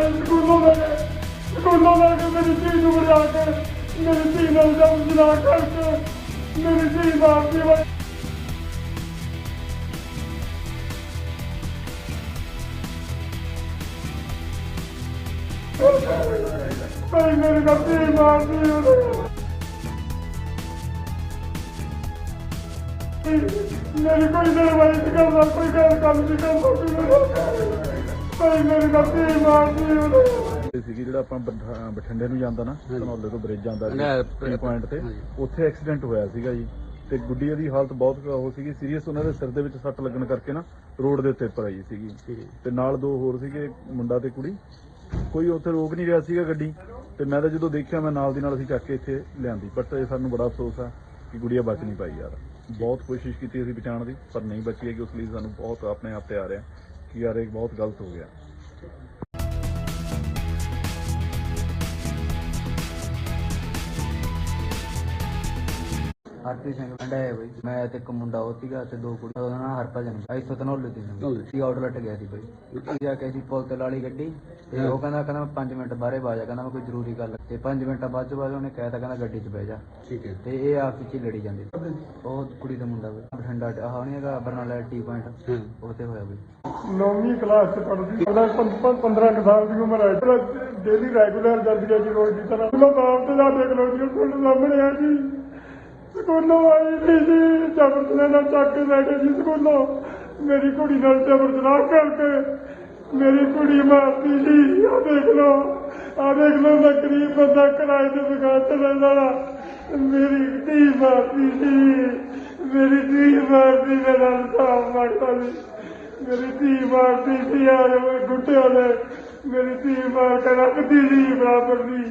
ਮਾਰੇ ਸਕੂਲੋਂ ਲੈ ਕੇ ਸਕੂਲੋਂ ਲੈ ਕੇ ਮੇਰੀ ਧੀ ਨੂੰ ਵੜਾ ਕੇ ਮੇਰੀ ਧੀ ਨਾਲ ਜਮ ਜਲਾ ਕਰਕੇ ਮੇਰੀ ਧੀ ਮਾਰਦੀ ਵਾ ਭਾਈ ਮੇਰੀ ਭਾਈ ਮੇਰੀ ਗੱਤੀ ਮਾਰਦੀ ਉਹਨੇ ਇਹ ਸੀਗੀ ਜਿਹੜਾ ਆਪਾਂ ਬਠ- ਬਠਿੰਡੇ ਨੂੰ ਜਾਂਦਾ ਨਾ ਧਨੌਲੇ ਤੋਂ ਬ੍ਰਿਜ ਜਾਂਦਾ ਸੀ ਪੁਆਇੰਟ ਤੇ ਉੱਥੇ ਐਕਸੀਡੈਂਟ ਹੋਇਆ ਸੀਗਾ ਜੀ। ਤੇ ਗੁੱਡੀ ਦੀ ਹਾਲਤ ਬਹੁਤ ਉਹ ਸੀਗੀ ਸੀਰੀਅਸ ਉਹਨਾਂ ਦੇ ਸਿਰ ਦੇ ਵਿੱਚ ਸੱਟ ਲੱਗਣ ਕਰਕੇ ਨਾ ਰੋਡ ਦੇ ਉੱਤੇ ਪਈ ਸੀਗੀ। ਤੇ ਨਾਲ ਦੋ ਹੋਰ ਸੀਗੇ ਮੁੰਡਾ ਤੇ ਕੁੜੀ। ਕੋਈ ਉੱਥੇ ਰੋਕ ਨਹੀਂ ਰਿਹਾ ਸੀਗਾ ਗੱਡੀ। ਤੇ ਮੈਂ ਤਾਂ ਜਦੋਂ ਦੇਖਿਆ ਮੈਂ ਨਾਲ ਦੀ ਨਾਲ ਅਸੀਂ ਚੱਕ ਕੇ ਇੱਥੇ ਲਿਆਂਦੀ। ਬਟ ਇਹ ਸਾਨੂੰ ਬੜਾ ਅਫਸੋਸ ਆ ਕਿ ਗੁੜੀਆ ਬਚ ਨਹੀਂ ਪਾਈ ਯਾਰ। ਬਹੁਤ ਕੋਸ਼ਿਸ਼ ਕੀਤੀ ਅਸੀਂ ਬਚਾਉਣ ਦੀ ਪਰ ਨਹੀਂ ਬਚੀ ਹੈ ਕਿ ਉਸ ਲਈ ਸਾਨੂੰ ਬਹੁਤ ਆਪਣੇ ਆਪ ਤੇ ਆ ਰਿਹਾ। ਕਿ ਯਾਰ ਇਹ ਬਹੁਤ ਗਲਤ ਹੋ ਗਿਆ। ਹਰਪ੍ਰੀਤ ਸਿੰਘ ਪਿੰਡ ਹੈ ਬਈ। ਮੈਂ ਤੇ ਇੱਕ ਮੁੰਡਾ ਉਹ ਸੀਗਾ ਤੇ ਦੋ ਕੁੜੀ ਉਹਦਾ ਨਾਮ ਹਰਪਾ ਜਨ ਅਸੀਂ ਤੋਂ ਤਨੋਲੇ ਤੇ ਧਨੌਲੇ। ਸੀ ਆਊਟਲੈਟ ਗਿਆ ਸੀ ਬਈ। ਅਸੀਂ ਜਾ ਕੇ ਅਸੀਂ ਪੁਲ ਤੇ ਲਾਲੀ ਗੱਡੀ ਤੇ ਉਹ ਕਹਿੰਦਾ ਕਹਿੰਦਾ ਮੈਂ 5 ਮਿੰਟ ਬਾਹਰੇ ਬਾਜਾ ਕਹਿੰਦਾ ਮੈਂ ਕੋਈ ਜ਼ਰੂਰੀ ਗੱਲ ਤੇ 5 ਮਿੰਟਾਂ ਬਾਅਦ ਚ ਬਾਅਦ ਉਹਨੇ ਕਹਿਤਾ ਕਹਿੰਦਾ ਗੱਡੀ 'ਚ ਬਹਿ ਜਾ। ਠੀਕ ਹੈ। ਤੇ ਇਹ ਆਪਸ ਵਿੱਚ ਲੜੀ ਜਾਂਦੇ। ਉਹ ਕੁੜੀ ਦਾ ਮੁੰਡਾ ਬਈ। ਬਠਿੰਡਾ ਆਹ ਨਹੀਂ ਹੈਗਾ ਬਰਨਾਲਾ ਟੀ ਪੁਆਇੰਟ। ਉੱਥੇ ਹੋਇਆ ਬਈ। ਨੌਵੀਂ ਕਲਾਸ ਚ ਪੜ੍ਹਦੀ ਉਹਦਾ 15 ਕੁ ਸਾਲ ਦੀ ਉਮਰ ਹੈ। ਡੇਲੀ ਰੈਗੂਲਰ ਜਾਂਦੀ ਹੈ ਜੀ ਰੋਜ਼ ਦੀ ਤਰ੍ਹਾਂ। ਉਹਨਾਂ ਬਾਪ ਤੇ ਦਾ ਦੇਖ ਲਓ ਜੀ ਤੁਹਾਡੇ ਸਾਹਮਣੇ ਆ ਜੀ। ਸਕੂਲੋਂ ਆਈ ਸੀ ਜੀ ਜ਼ਬਰਦਸਤੀ ਨਾਲ ਚੱਕ ਕੇ ਲੈ ਗਏ ਜੀ ਸਕੂਲੋਂ। ਮੇਰੀ ਕੁੜੀ ਨਾਲ ਜ਼ਬਰਦਸਤੀ ਕਰਕੇ ਮੇਰੀ ਕੁੜੀ ਮਾਰਦੀ ਜੀ ਆ ਦੇਖ ਲਓ ਆ ਦੇਖ ਲਓ, ਮੈਂ ਗਰੀਬ ਬੰਦਾ ਕਿਰਾਏ ਤੇ ਦੁਕਾਨ ਤੇ ਰਹਿਣ ਵਾਲਾ। ਮੇਰੀ ਧੀ ਮਾਰਤੀ ਜੀ ਮੇਰੀ ਧੀ ਮਾਰਦੀ ਮੇਰਾ ਸਾਹ ਮੰਗਦਾ ਜੀ ਮੇਰੀ ਧੀ ਮਾਰਤੀ ਸੀ ਯਾਰ ਉਹ ਗੁੱਟਿਆਂ ਨੇ ਮੇਰੀ ਧੀ ਮਾਰ ਕੇ ਰੱਖਦੀ ਸੀ, ਬਰਾਬਰ ਦੀ।